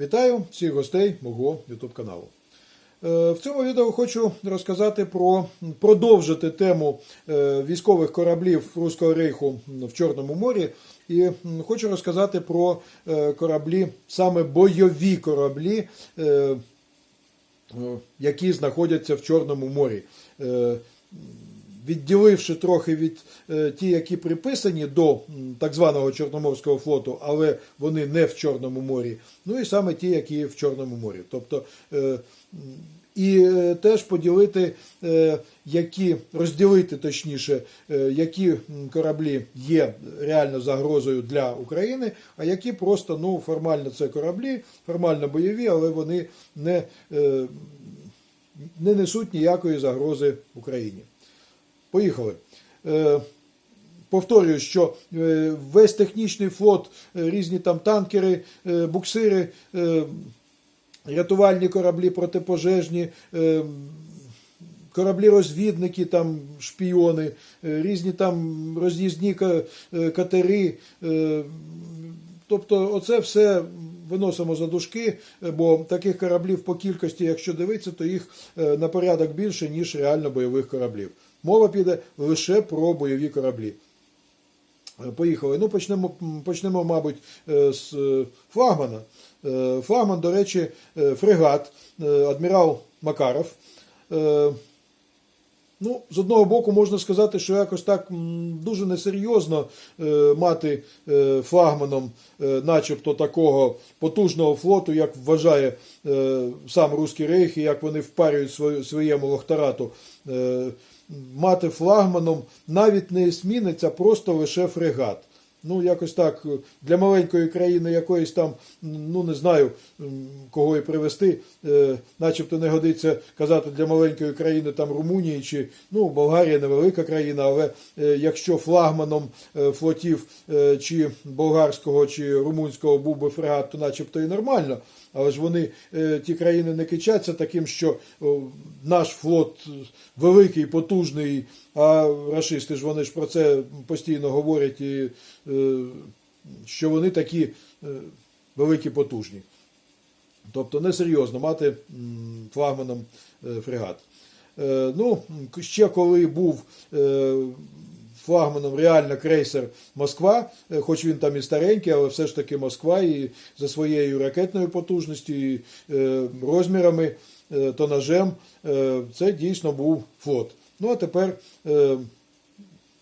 Вітаю всіх гостей мого YouTube каналу. Е, В цьому відео хочу розказати про продовжити тему е, військових кораблів Руського рейху в Чорному морі. І хочу розказати про е, кораблі, саме бойові кораблі, які знаходяться в Чорному морі. Відділивши трохи від е, ті, які приписані до так званого Чорноморського флоту, але вони не в Чорному морі. Ну і саме ті, які в Чорному морі. Тобто е, і е, теж поділити, які розділити точніше, які кораблі є реально загрозою для України, а які просто ну формально це кораблі, формально бойові, але вони не, не несуть ніякої загрози Україні. Поїхали. Е, Повторюю, що е, весь технічний флот, е, різні там танкери, буксири, рятувальні кораблі протипожежні, кораблі-розвідники, там шпіони, різні там роз'їзні катери. Тобто, оце все виносимо за дужки, бо таких кораблів по кількості, якщо дивитися, то їх на порядок більше, ніж реально бойових кораблів. Мова піде лише про бойові кораблі. Е, Поїхали. Ну, почнемо, почнемо, мабуть, е, з е, флагмана. Флагман, до речі, фрегат, адмірал Макаров. Ну, з одного боку, можна сказати, що якось так дуже несерйозно мати флагманом, начебто такого потужного флоту, як вважає сам Руський Рейх, і як вони впарюють своєму лохтарату. Мати флагманом навіть не есмінець, а просто лише фрегат. Ну, якось так, для маленької країни якоїсь там, ну не знаю, кого і привести, е, начебто не годиться казати для маленької країни там Румунії чи ну, Болгарія невелика країна, але е, якщо флагманом е, флотів чи болгарського чи румунського був би фрегат, то начебто і нормально. Але ж вони, ті країни, не кичаться таким, що наш флот великий, потужний, а рашисти ж вони ж про це постійно говорять, і, що вони такі е, великі, потужні. Тобто несерйозно мати флагманом е, фрегат. Е, Ну, ще коли був е, флагманом реально крейсер Москва, е, хоч він там і старенький, але все ж таки Москва і за своєю ракетною потужністю, і е, розмірами, е, тонажем, е, це дійсно був флот. Ну а тепер.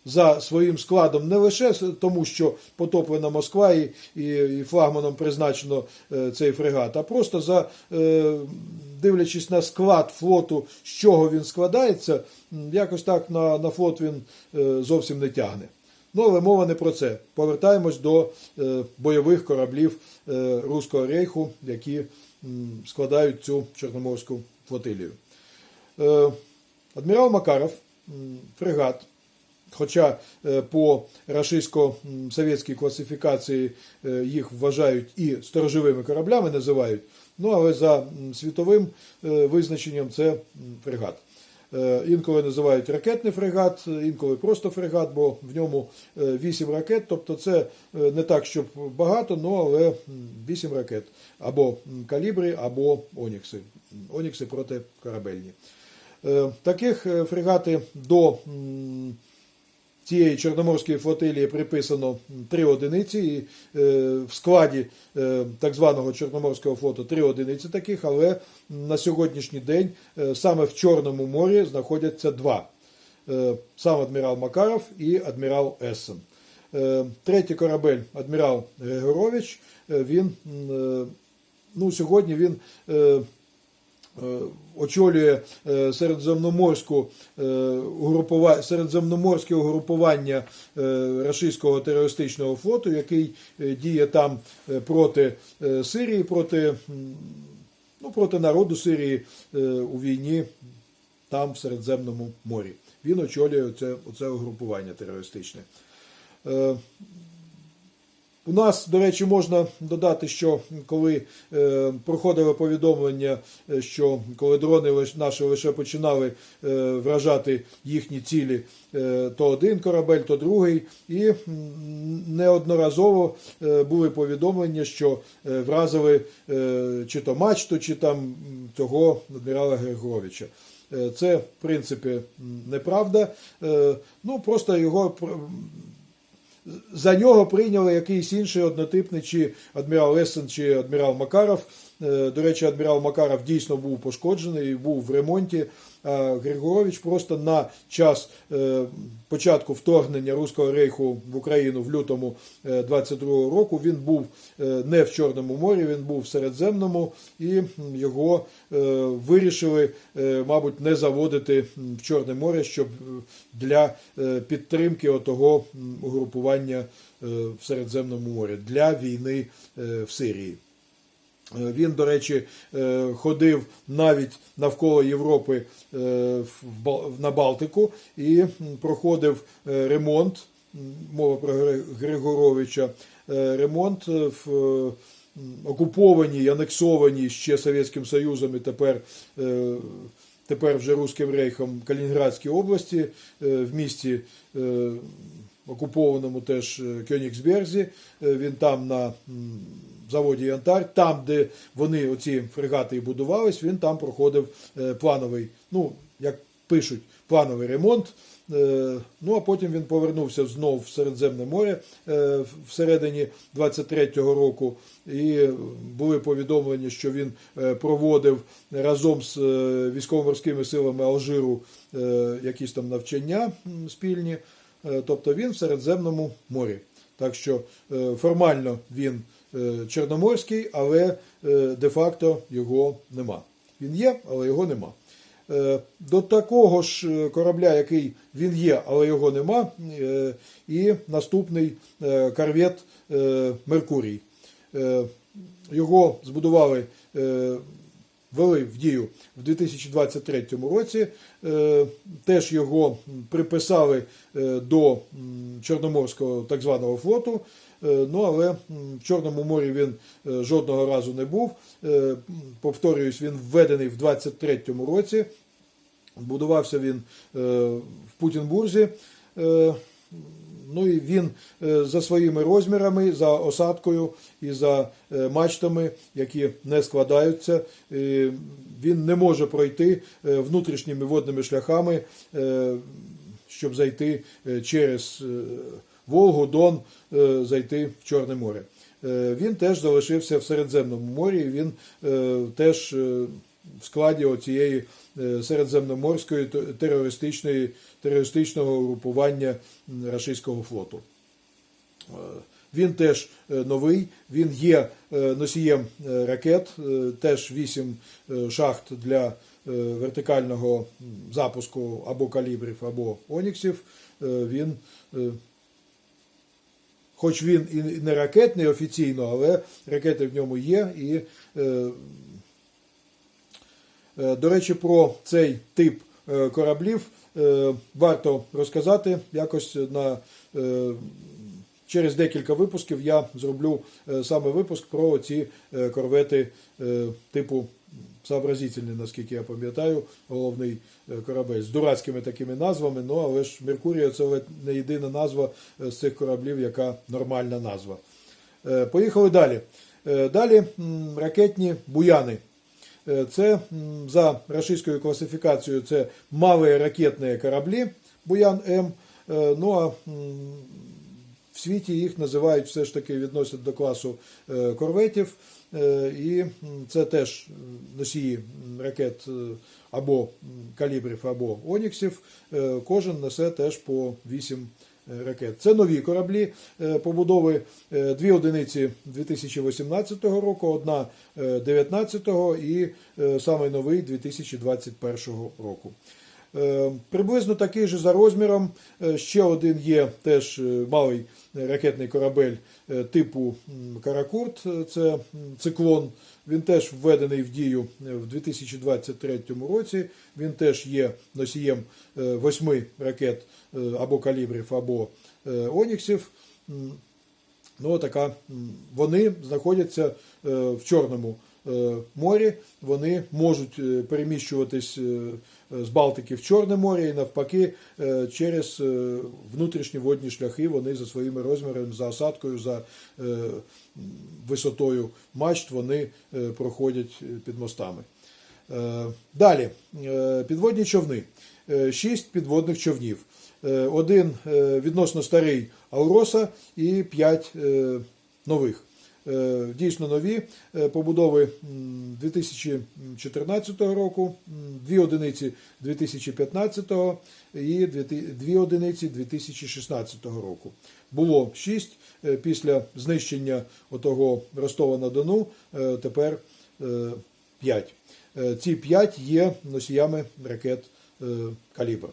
За своїм складом не лише тому, що потоплена Москва і, і, і флагманом призначено е, цей фрегат, а просто за е, дивлячись на склад флоту, з чого він складається, якось так на, на флот він е, зовсім не тягне. Ну, але мова не про це. Повертаємось до е, бойових кораблів е, Руського рейху, які м, складають цю Чорноморську флотилію. Е, адмірал Макаров, м, фрегат, Хоча е, по рашистсько-совєтській класифікації е, їх вважають і сторожовими кораблями називають, ну але за світовим е, визначенням це фрегат. Інколи називають ракетний фрегат, інколи просто фрегат, бо в ньому 8 ракет, тобто це не так, щоб багато, ну але 8 ракет. Або калібри, або онікси. Онікси протикорабельні. Е, Таких фрегати до цієї Чорноморської флотилії приписано три одиниці, і е, в складі е, так званого Чорноморського флоту три одиниці таких, але на сьогоднішній день е, саме в Чорному морі знаходяться два. Сам адмірал Макаров і адмірал Ессен. Третій корабель адмірал Григорович, він ну, сьогодні він очолює е, середземноморську е, середземноморське угрупування е, рашистського терористичного флоту, який е, діє там е, проти е, Сирії, проти, ну, проти народу Сирії е, у війні там, в Середземному морі. Він очолює оце, оце угрупування терористичне. У нас, до речі, можна додати, що коли е, проходило повідомлення, е, що коли дрони наші лише починали е, вражати їхні цілі, е, то один корабель, то другий, і неодноразово е, були повідомлення, що е, вразили е, чи то мачту, чи там м, того адмірала Григоровича. Е, Це, в принципі, неправда. Е, Ну, просто його за нього прийняли якийсь інший однотипний, чи адмірал Лесен, чи адмірал Макаров. Е, До речі, адмірал Макаров дійсно був пошкоджений, був в ремонті. А Григорович просто на час е, початку вторгнення Руського рейху в Україну в лютому 22-го року він був е, не в Чорному морі, він був в Середземному, і його е, вирішили, е, мабуть, не заводити в Чорне море, щоб е, для е, підтримки отого угрупування е, в Середземному морі для війни е, в Сирії. Е, Він, до речі, е, ходив навіть навколо Європи е, на Балтику і проходив ремонт, мова про Гри- Григоровича, ремонт в окупованій, анексованій ще Совєтським Союзом і тепер, тепер вже Руським Рейхом Калінінградській області в місті. Окупованому теж е, Кьонігсберзі, Е, він там на заводі Янтар, там, де вони оці фрегати і будувались, він там проходив е, плановий, ну, як пишуть, плановий ремонт. Ну, а потім він повернувся знов в Середземне море всередині 23-го року. І були повідомлення, що він проводив разом з військово-морськими силами Алжиру якісь там навчання спільні. Е, Тобто він в Середземному морі. Так що е, формально він е, чорноморський, але де-факто його нема. Він є, але його нема. До такого ж корабля, який він є, але його нема, і наступний корвет Меркурій. Його збудували, ввели в дію в 2023 році. Е, Теж його приписали е, до Чорноморського так званого флоту. Е, Ну, але в Чорному морі він жодного разу не був. Повторююсь, він введений в 23-му році. Будувався він в Путінбурзі. Ну і він е, за своїми розмірами, за осадкою і за е, мачтами, які не складаються, е, він не може пройти внутрішніми водними шляхами, щоб зайти через Волгу, Дон, зайти в Чорне море. Він теж залишився в Середземному морі. Він теж в складі оцієї е, середземноморської терористичної терористичного групування рашистського флоту. Е, Він теж е, новий, він є носієм ракет, теж 8 шахт для вертикального запуску або калібрів, або оніксів. Він, хоч він і не ракетний офіційно, але ракети в ньому є. І, до речі, про цей тип е, кораблів е, варто розказати якось на. е, Через декілька випусків я зроблю е, саме випуск про ці е, корвети е, типу сообразительний, наскільки я пам'ятаю, головний е, корабель з дурацькими такими назвами. Ну але ж Меркурія це не єдина назва е, з цих кораблів, яка нормальна назва. Е, Поїхали далі. Е, Далі ракетні буяни. Е, Це за рашистською класифікацією це малі ракетні кораблі Буян М. Е, Ну а в світі їх називають все ж таки відносять до класу е, корветів. І це теж носії ракет або калібрів, або оніксів. Кожен несе теж по 8 е, ракет. Це нові кораблі е, побудови е, дві одиниці 2018 року, одна 2019 і е, самий новий 2021 року. Е, Приблизно такий же за розміром. е, Ще один є теж е, малий ракетний корабель е, типу Каракурт, е, це циклон. Він теж введений в дію е, в 2023 році. Він теж є носієм е, восьми ракет е, або калібрів, або оніксів. Ну, така, вони знаходяться в Чорному морі, вони можуть е, переміщуватись е, з Балтики в Чорне море і навпаки е, через е, внутрішні водні шляхи вони за своїми розмірами, за осадкою, за е, висотою мачт вони е, проходять е, під мостами. Е, Далі, е, підводні човни. Е, Шість підводних човнів. Е, Один е, відносно старий Ауроса і п'ять е, нових. Е, Дійсно нові е, побудови 2014 року, дві одиниці 2015 і дві одиниці 2016 року. Було шість е, після знищення отого Ростова на Дону. Тепер п'ять. Ці п'ять є носіями ракет Калібр.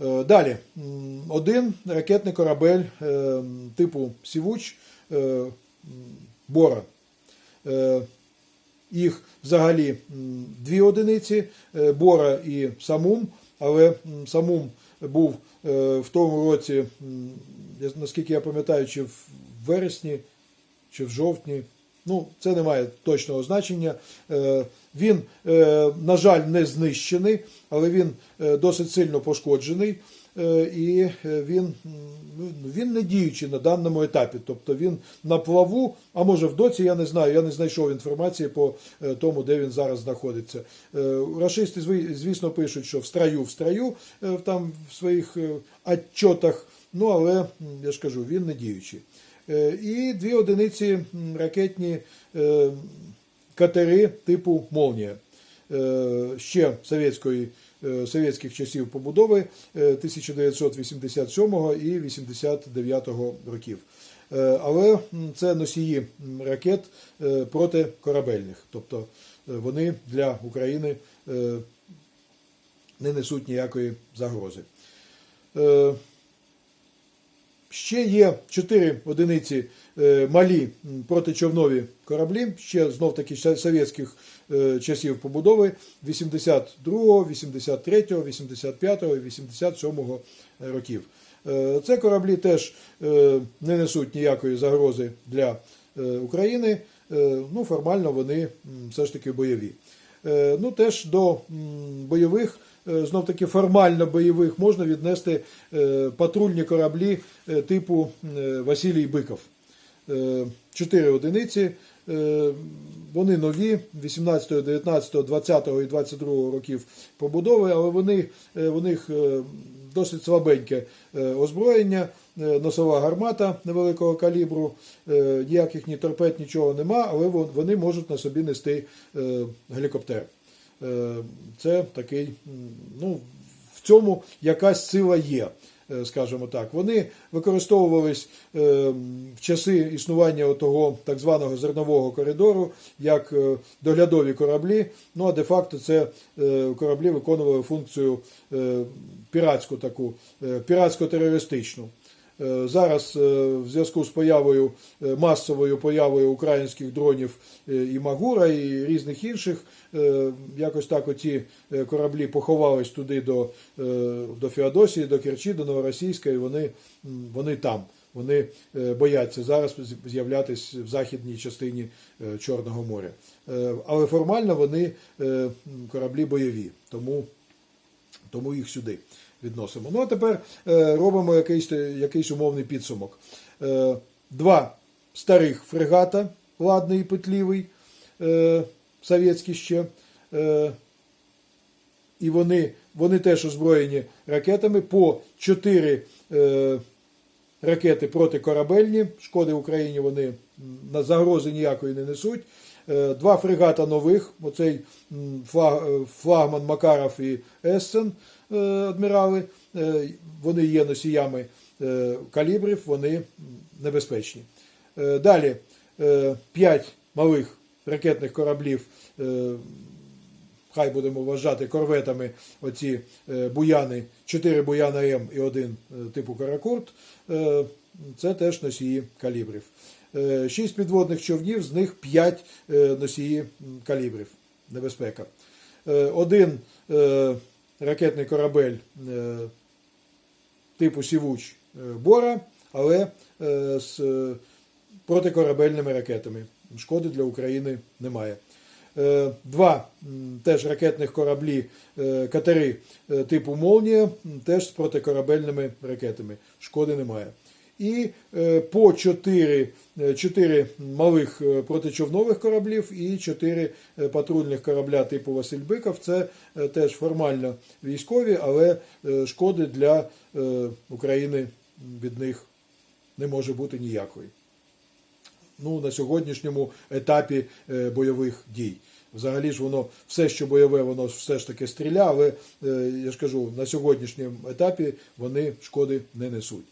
Далі, один ракетний корабель типу Сівуч Бора. Е, Їх взагалі дві одиниці е, Бора і Самум, але Самум був е, в тому році, наскільки я пам'ятаю, чи в вересні, чи в жовтні. Ну, це не має точного значення. Е, Він, е, на жаль, не знищений, але він е, досить сильно пошкоджений. Е, І е, він, він не діючий на даному етапі. Тобто він на плаву, а може в доці, я не знаю, я не знайшов інформації по е, тому, де він зараз знаходиться. Рашисти, звісно, пишуть, що в строю, в строю, е, там в своїх отчотах, ну але я ж кажу, він не діючий. І дві одиниці ракетні катери типу Молнія. Ще совєтської, совєтських часів побудови е, 1987 і 89 років. Е, Але це носії ракет е, протикорабельних, тобто е, вони для України е, не несуть ніякої загрози. Ще є чотири одиниці е, малі протичовнові кораблі, ще знов таки совєтських е, часів побудови 82, 83, 85 і 87 років. Е, Це кораблі теж не несуть ніякої загрози для України. Ну, формально вони все ж таки бойові. Е, Ну, теж до бойових, е, знов таки формально бойових, можна віднести е, патрульні кораблі типу Василій Биков. Чотири одиниці. Вони нові 18, 19, 20 і 22 років побудови, але вони, у них досить слабеньке озброєння, носова гармата невеликого калібру, е, ніяких ні торпед, нічого нема, але вони можуть на собі нести е, гелікоптер. Е, Це такий, ну, в цьому якась сила є, е, скажімо так. Вони використовувались е, в часи існування того так званого зернового коридору як е, доглядові кораблі. Ну а де-факто це е, кораблі виконували функцію е, піратську таку, е, піратсько-терористичну. Е, Зараз е, в зв'язку з появою е, масовою появою українських дронів і Магура, і різних інших, якось так оці е, кораблі поховались туди до, до Феодосії, до Керчі, до Новоросійська, і вони, вони там. Вони бояться зараз з'являтись в західній частині Чорного моря. Але формально вони кораблі бойові, тому тому їх сюди відносимо. Ну а тепер е, робимо якийсь, якийсь умовний підсумок. Е, два старих фрегата, ладний і петлівий, е, совєтські ще. І вони, вони теж озброєні ракетами по 4 е, ракети протикорабельні. Шкоди Україні вони на загрози ніякої не несуть. Е, Два фрегата нових, оцей флаг, флагман Макаров і Ессен адмірали. Е, Вони є носіями е, калібрів, вони небезпечні. Е, Далі е, п'ять малих ракетних кораблів. е, Хай будемо вважати корветами оці е, буяни, 4 буяна М і один е, типу Каракурт. Е, Це теж носії калібрів. Е, Шість підводних човнів, з них 5 носії калібрів. Небезпека. Е, Один е, ракетний корабель е, типу Сівуч е, Бора, але е, з протикорабельними ракетами. Шкоди для України немає. Два теж ракетних кораблі катери типу Молнія, теж з протикорабельними ракетами. Шкоди немає. І е, по чотири, е, чотири малих е, протичовнових кораблів і чотири е, патрульних корабля типу Василь Биков. Це е, теж формально військові, але е, шкоди для е, України від них не може бути ніякої ну, на сьогоднішньому етапі е, бойових дій. Взагалі ж воно все, що бойове, воно все ж таки стріля, але е, я ж кажу, на сьогоднішньому етапі вони шкоди не несуть.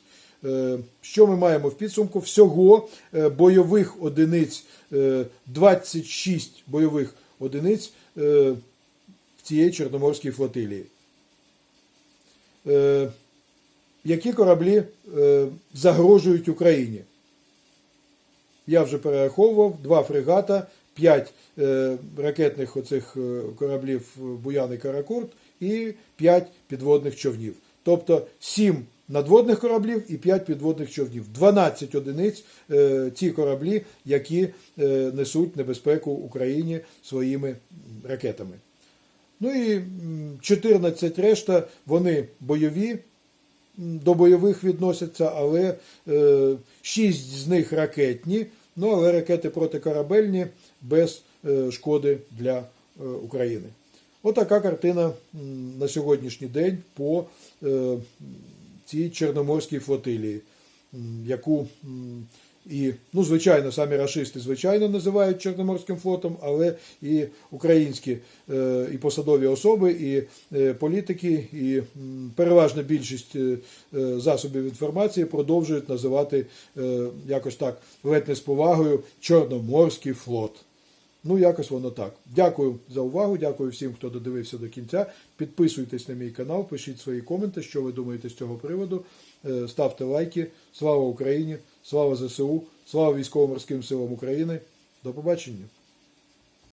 Е, Що ми маємо в підсумку? Всього е, бойових одиниць, е, 26 бойових одиниць е, в цієї Чорноморській флотилії. Е, Які кораблі е, загрожують Україні? Я вже перераховував два фрегата, п'ять е, ракетних оцих е, кораблів Буян і Каракурт і п'ять підводних човнів. Тобто сім надводних кораблів і п'ять підводних човнів. 12 одиниць е, ці кораблі, які е, несуть небезпеку Україні своїми ракетами. Ну і 14 решта, вони бойові, до бойових відносяться, але е, 6 з них ракетні, ну але ракети протикорабельні без е, шкоди для е, України. Отака картина на сьогоднішній день по е, цій Чорноморській флотилії, яку і, ну, звичайно, самі рашисти, звичайно, називають Чорноморським флотом, але і українські е, і посадові особи, і е, політики, і переважна більшість е, засобів інформації продовжують називати якось так ледь не з повагою Чорноморський флот. Ну, якось воно так. Дякую за увагу. Дякую всім, хто додивився до кінця. Підписуйтесь на мій канал, пишіть свої коменти, що ви думаєте з цього приводу. Е, Ставте лайки. Слава Україні! Слава ЗСУ! Слава військово-морським силам України! До побачення!